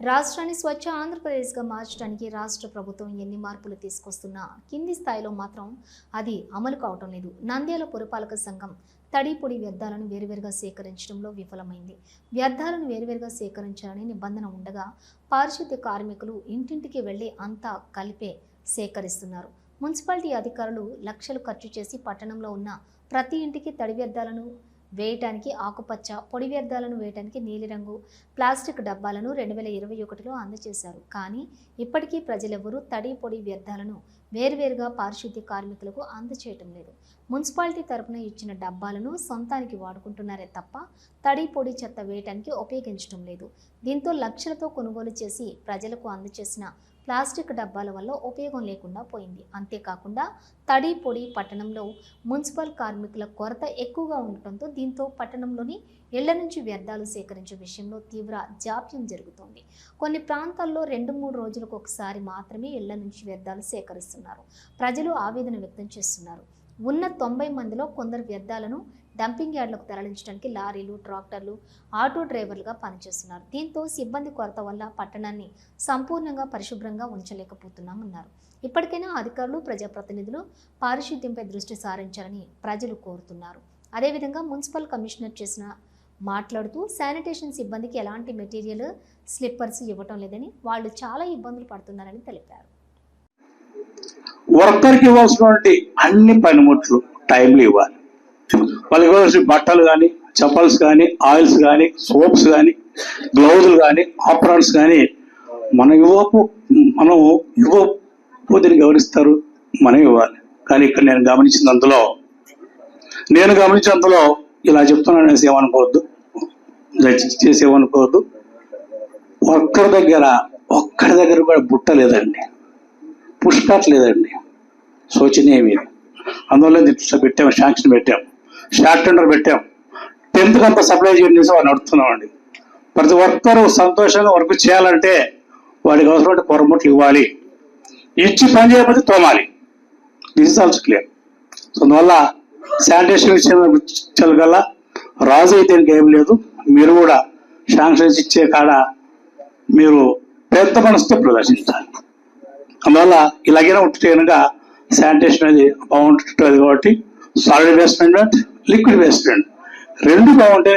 రాష్ట్రాన్ని స్వచ్ఛ ఆంధ్రప్రదేశ్గా మార్చడానికి రాష్ట్ర ప్రభుత్వం ఎన్ని మార్పులు తీసుకొస్తున్నా కింది స్థాయిలో మాత్రం అది అమలు కావటం లేదు. నంద్యాల పురపాలక సంఘం తడి పొడి వ్యర్థాలను వేరువేరుగా సేకరించడంలో విఫలమైంది. వ్యర్థాలను వేరువేరుగా సేకరించాలని నిబంధన ఉండగా పారిశుద్ధ్య కార్మికులు ఇంటింటికి వెళ్ళి అంతా కలిపే సేకరిస్తున్నారు. మున్సిపాలిటీ అధికారులు లక్షలు ఖర్చు చేసి పట్టణంలో ఉన్న ప్రతి ఇంటికి తడి వ్యర్థాలను వేయటానికి ఆకుపచ్చ పొడి వ్యర్థాలను వేయటానికి నీలిరంగు ప్లాస్టిక్ డబ్బాలను రెండు వేల ఇరవై ఒకటిలో అందజేశారు. కానీ ఇప్పటికీ ప్రజలెవరూ తడి పొడి వ్యర్థాలను వేర్వేరుగా పారిశుద్ధ్య కార్మికులకు అందచేయటం లేదు. మున్సిపాలిటీ తరపున ఇచ్చిన డబ్బాలను సొంతానికి వాడుకుంటున్నారే తప్ప తడి పొడి చెత్త వేయటానికి ఉపయోగించడం లేదు. దీంతో లక్షలతో కొనుగోలు చేసి ప్రజలకు అందజేసిన ప్లాస్టిక్ డబ్బాల వల్ల ఉపయోగం లేకుండా పోయింది. అంతేకాకుండా తడి పొడి పట్టణంలో మున్సిపల్ కార్మికుల కొరత ఎక్కువగా ఉండటంతో దీంతో పట్టణంలోని ఇళ్ళ నుంచి వ్యర్థాలు సేకరించే విషయంలో తీవ్ర జాప్యం జరుగుతోంది. కొన్ని ప్రాంతాల్లో రెండు మూడు రోజులకు ఒకసారి మాత్రమే ఇళ్ళ నుంచి వ్యర్థాలు సేకరిస్తున్నారు. ప్రజలు ఆవేదన వ్యక్తం చేస్తున్నారు. ఉన్న తొంభై మందిలో కొందరు వ్యర్థాలను డంపింగ్ యార్డులకు తరలించడానికి లారీలు ట్రాక్టర్లు ఆటో డ్రైవర్లుగా పనిచేస్తున్నారు. దీంతో సిబ్బంది కొరత వల్ల పట్టణాన్ని సంపూర్ణంగా పరిశుభ్రంగా ఉంచలేకపోతున్నామన్నారు. ఇప్పటికైనా అధికారులు ప్రజాప్రతినిధులు పారిశుద్ధ్యంపై దృష్టి సారించాలని ప్రజలు కోరుతున్నారు. అదేవిధంగా మున్సిపల్ కమిషనర్ చేసిన మాట్లాడుతూ శానిటేషన్ సిబ్బందికి ఎలాంటి మెటీరియల్ స్లిప్పర్స్ ఇవ్వటం లేదని వాళ్ళు చాలా ఇబ్బందులు పడుతున్నారని తెలిపారు. వర్కర్కి ఇవ్వాల్సినటువంటి అన్ని పనిముట్లు టైంలు ఇవ్వాలి. వాళ్ళకి ఇవ్వాల్సిన బట్టలు కానీ చప్పల్స్ కానీ ఆయిల్స్ కానీ సోప్స్ కానీ గ్లౌజులు కానీ ఆపరాన్స్ కానీ మనం ఇవ్వకు మనం ఇవ్వకపోతే గమనిస్తారు మనం ఇవ్వాలి. కానీ ఇక్కడ నేను గమనించిన అందులో నేను గమనించిన అందులో ఇలా చెప్తున్నాను అనేసి ఏమనుకోవద్దు. దయచేసి చేసేమనుకోవద్దు ఒక్కరి దగ్గర ఒక్కరి దగ్గర కూడా బుట్ట లేదండి. పుష్కట్లేదండి లేదండి. శోచనీయమే. అందువల్ల పెట్టాం శాంక్షన్ పెట్టాం. షార్ట్ టెండర్ పెట్టాం. టెన్త్ అంత సప్లై చేయడం చేసి వాడిని నడుపుతున్నామండి ప్రతి ఒక్కరు సంతోషంగా వర్క్ చేయాలంటే వాడికి అవసరమైన పొరముట్లు ఇవ్వాలి. ఇచ్చి పని చేయకపోతే తోమాలి. This is also clear so అందువల్ల శానిటేషన్ విషయం కల్లా రాజు అయితే ఏం లేదు. మీరు కూడా శాంక్షన్స్ ఇచ్చే కాడ మీరు పెద్ద మనసుతో ప్రదర్శించాలి. అందువల్ల ఇలాగైనా ఉంటే కనుక శానిటేషన్ అనేది బాగుంటుంది కాబట్టి solid waste management liquid waste management. రెండు బాగుంటే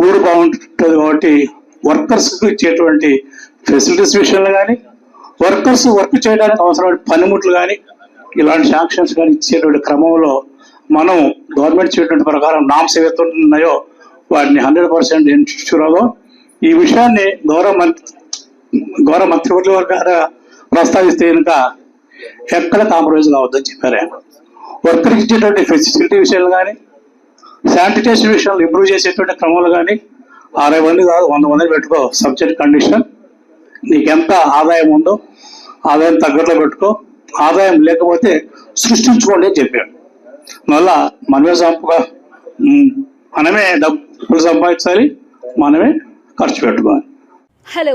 ఊరు బాగుంటుంది కాబట్టి వర్కర్స్కి ఇచ్చేటువంటి ఫెసిలిటీస్ విషయంలో కానీ వర్కర్స్ వర్క్ చేయడానికి అవసరమైన పనిముట్లు కానీ ఇలాంటి శాంక్షన్స్ కానీ ఇచ్చేటువంటి క్రమంలో మనం గవర్నమెంట్ చేయటువంటి ప్రకారం నామ్స్ ఏవైతే ఉన్నాయో వాటిని హండ్రెడ్ పర్సెంట్ ఎన్షూర్ ఈ విషయాన్ని గౌరవ మంత్రి గౌరవ మంత్రివర్గ గారు ప్రస్తావిస్తే కనుక ఎక్కడ కాంప్రమైజ్ కావద్దని చెప్పారు ఆయన. వర్కర్కి ఇచ్చేటువంటి ఫెసిలిటీ విషయాలు కానీ శానిటేషన్ విషయంలో ఇంప్రూవ్ చేసేటువంటి క్రమంలో కానీ అరవై మంది కాదు వంద మంది పెట్టుకో సబ్జెక్ట్ కండిషన్. నీకెంత ఆదాయం ఉందో ఆదాయం తగ్గట్లో పెట్టుకో ఆదాయం లేకపోతే సృష్టించుకోండి అని చెప్పాడు మళ్ళా మనమే సంపగా మనమే డబ్బులు సంపాదించాలి మనమే ఖర్చు పెట్టుకోవాలి. హలో